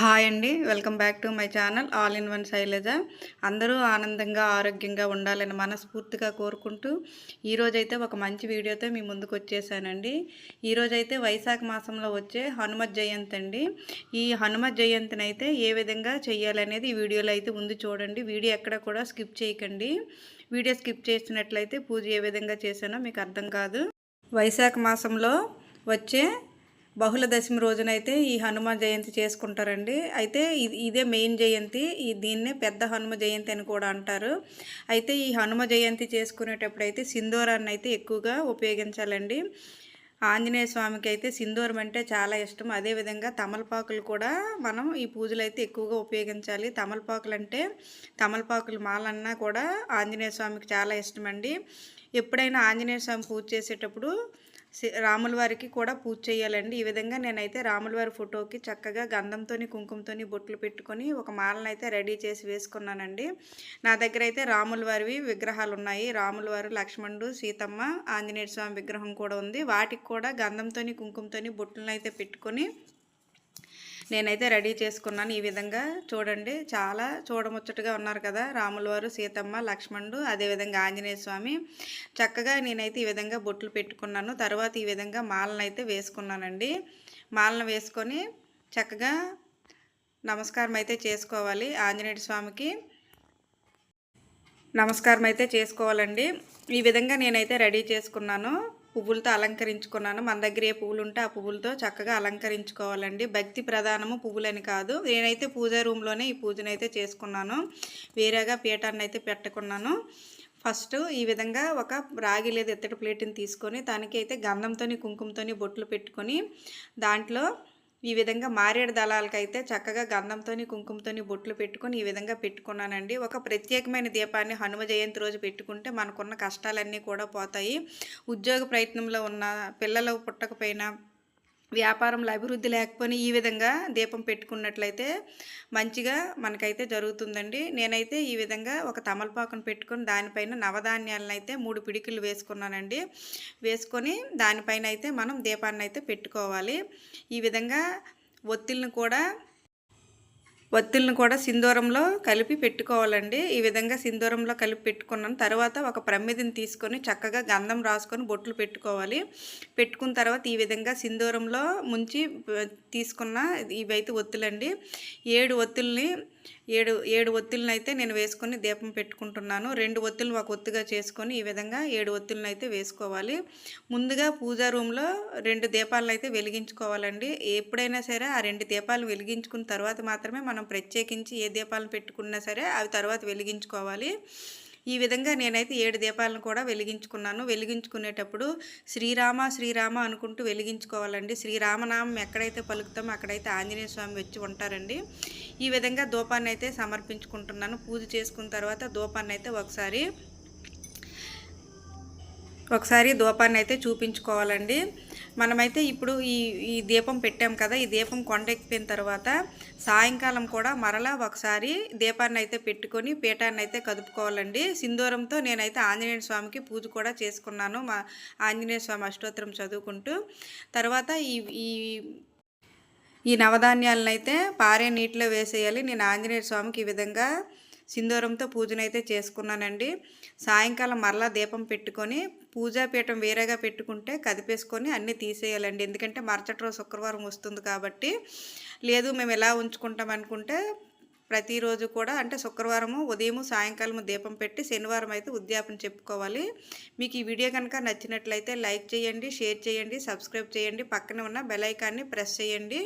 Hi అండి. Welcome back to my channel all in one Sailaja. అందరూ ఆనందంగా ఆరోగ్యంగా ఉండాలని మనస్ఫూర్తిగా కోరుకుంటూ ఈరోజైతే ఒక మంచి వీడియోతో మీ ముందుకు వచ్చేసానండి. ఈరోజైతే వైశాఖ మాసంలో వచ్చే హనుమత్ జయంతి అండి. ఈ హనుమత్ జయంతిని అయితే ఏ విధంగా చేయాలనేది ఈ వీడియోలో అయితే ఉంది చూడండి. వీడియో ఎక్కడ కూడా స్కిప్ చేయకండి. వీడియో స్కిప్ చేసినట్లయితే పూజ ఏ విధంగా చేశానో మీకు అర్థం కాదు. వైశాఖ మాసంలో వచ్చే బహుళ దశమి రోజునైతే ఈ హనుమ జయంతి చేసుకుంటారండి. అయితే ఇదే మెయిన్ జయంతి. ఈ దీన్నే పెద్ద హనుమ జయంతి అని కూడా అంటారు. అయితే ఈ హనుమ జయంతి చేసుకునేటప్పుడు అయితే సింధూరాన్ని అయితే ఎక్కువగా ఉపయోగించాలండి. ఆంజనేయ స్వామికి అయితే సింధూరం అంటే చాలా ఇష్టం. అదేవిధంగా తమలపాకులు కూడా మనం ఈ పూజలు అయితే ఎక్కువగా ఉపయోగించాలి. తమలపాకులు అంటే తమలపాకులు మాలన్నా కూడా ఆంజనేయ స్వామికి చాలా ఇష్టం అండి ఎప్పుడైనా ఆంజనేయ స్వామి పూజ చేసేటప్పుడు రాముల వారికి కూడా పూజ చేయాలండి. ఈ విధంగా నేనైతే రాముల వారి ఫోటోకి చక్కగా గంధంతో కుంకుమతోని బొట్లు పెట్టుకొని ఒక మాలను అయితే రెడీ చేసి వేసుకున్నానండి. నా దగ్గర అయితే రాముల వారివి విగ్రహాలు ఉన్నాయి రాముల వారు లక్ష్మణుడు సీతమ్మ ఆంజనేయ స్వామి విగ్రహం కూడా ఉంది. వాటికి కూడా గంధంతో కుంకుమతోని బొట్లను అయితే పెట్టుకొని నేనైతే రెడీ చేసుకున్నాను ఈ విధంగా. చూడండి చాలా చూడముచ్చటగా ఉన్నారు కదా రాముల వారు సీతమ్మ లక్ష్మణుడు అదేవిధంగా ఆంజనేయ స్వామి. చక్కగా నేనైతే ఈ విధంగా బొట్లు పెట్టుకున్నాను. తర్వాత ఈ విధంగా మాలను అయితే వేసుకున్నానండి. మాలను వేసుకొని చక్కగా నమస్కారం అయితే చేసుకోవాలి ఆంజనేయ స్వామికి. నమస్కారం అయితే చేసుకోవాలండి. ఈ విధంగా నేనైతే రెడీ చేసుకున్నాను. పువ్వులతో అలంకరించుకున్నాను. మన దగ్గర ఏ పువ్వులు ఉంటే ఆ పువ్వులతో చక్కగా అలంకరించుకోవాలండి. భక్తి ప్రధానము పువ్వులని కాదు. నేనైతే పూజా రూమ్లోనే ఈ పూజనైతే చేసుకున్నాను. వేరేగా పీఠాన్ని అయితే పెట్టుకున్నాను. ఫస్ట్ ఈ విధంగా ఒక రాగి లేదా ఎత్తటి ప్లేట్ని తీసుకొని దానికి అయితే గంధంతో కుంకుమతోని బొట్లు పెట్టుకొని దాంట్లో ఈ విధంగా మారేడు దళాలకైతే చక్కగా గంధంతో కుంకుమతో బొట్లు పెట్టుకొని ఈ విధంగా పెట్టుకున్నానండి. ఒక ప్రత్యేకమైన దీపాన్ని హనుమ జయంతి రోజు పెట్టుకుంటే మనకున్న కష్టాలన్నీ కూడా పోతాయి. ఉద్యోగ ప్రయత్నంలో ఉన్న పిల్లలు పుట్టకపోయినా వ్యాపారంలో అభివృద్ధి లేకపోయినా ఈ విధంగా దీపం పెట్టుకున్నట్లయితే మంచిగా మనకైతే జరుగుతుందండి. నేనైతే ఈ విధంగా ఒక తమలపాకును పెట్టుకొని దానిపైన నవధాన్యాలను అయితే మూడు పిడికిలు వేసుకున్నానండి. వేసుకొని దానిపైన అయితే మనం దీపాన్ని అయితే పెట్టుకోవాలి. ఈ విధంగా ఒత్తిళ్ళను కూడా ఒత్తిళ్ళను కూడా సింధూరంలో కలిపి పెట్టుకోవాలండి. ఈ విధంగా సింధూరంలో కలిపి పెట్టుకున్నాను తర్వాత ఒక ప్రమిదిని తీసుకొని చక్కగా గంధం రాసుకొని బొట్లు పెట్టుకోవాలి. పెట్టుకున్న తర్వాత ఈ విధంగా సింధూరంలో ముంచి తీసుకున్న ఇవైతే ఒత్తులండి. ఏడు ఒత్తుల్ని ఏడు ఏడు ఒత్తులను అయితే నేను వేసుకొని దీపం పెట్టుకుంటున్నాను. రెండు ఒత్తులు ఒక ఒత్తుగా చేసుకొని ఈ విధంగా ఏడు ఒత్తులను అయితే వేసుకోవాలి. ముందుగా పూజా రూమ్లో రెండు దీపాలను అయితే వెలిగించుకోవాలండి. ఎప్పుడైనా సరే ఆ రెండు దీపాలు వెలిగించుకున్న తర్వాత మాత్రమే మనం ప్రత్యేకించి ఏ దీపాలను పెట్టుకున్నా సరే అవి తర్వాత వెలిగించుకోవాలి. ఈ విధంగా నేనైతే ఏడు దీపాలను కూడా వెలిగించుకున్నాను. వెలిగించుకునేటప్పుడు శ్రీరామ శ్రీరామ అనుకుంటూ వెలిగించుకోవాలండి. శ్రీరామనామం ఎక్కడైతే పలుకుతామో అక్కడైతే ఆంజనేయ స్వామి వచ్చి ఉంటారండి. ఈ విధంగా దూపాన్ని అయితే సమర్పించుకుంటున్నాను. పూజ చేసుకున్న తర్వాత దూపాన్ని అయితే ఒకసారి ఒకసారి దూపాన్ని అయితే చూపించుకోవాలండి. మనమైతే ఇప్పుడు ఈ ఈ దీపం పెట్టాం కదా ఈ దీపం కొండెక్కిపోయిన తర్వాత సాయంకాలం కూడా మరలా ఒకసారి దీపాన్ని అయితే పెట్టుకొని పీఠాన్ని అయితే కదుపుకోవాలండి. సింధూరంతో నేనైతే ఆంజనేయ స్వామికి పూజ కూడా చేసుకున్నాను మా ఆంజనేయ స్వామి అష్టోత్తరం చదువుకుంటూ. తర్వాత ఈ ఈ ఈ నవధాన్యాలను అయితే పారే నీటిలో వేసేయాలి. నేను ఆంజనేయ స్వామికి ఈ విధంగా సింధూరంతో పూజనైతే చేసుకున్నానండి. సాయంకాలం మరలా దీపం పెట్టుకొని పూజాపీఠం వేరేగా పెట్టుకుంటే కదిపేసుకొని అన్నీ తీసేయాలండి. ఎందుకంటే మరుసటి రోజు శుక్రవారం వస్తుంది కాబట్టి. లేదు మేము ఎలా ఉంచుకుంటాం అనుకుంటే ప్రతిరోజు కూడా అంటే శుక్రవారము ఉదయము సాయంకాలము దీపం పెట్టి శనివారం అయితే ఉద్యాపన చెప్పుకోవాలి. మీకు ఈ వీడియో కనుక నచ్చినట్లయితే లైక్ చేయండి షేర్ చేయండి సబ్స్క్రైబ్ చేయండి పక్కన ఉన్న బెల్ ఐకాన్ని ప్రెస్ చేయండి.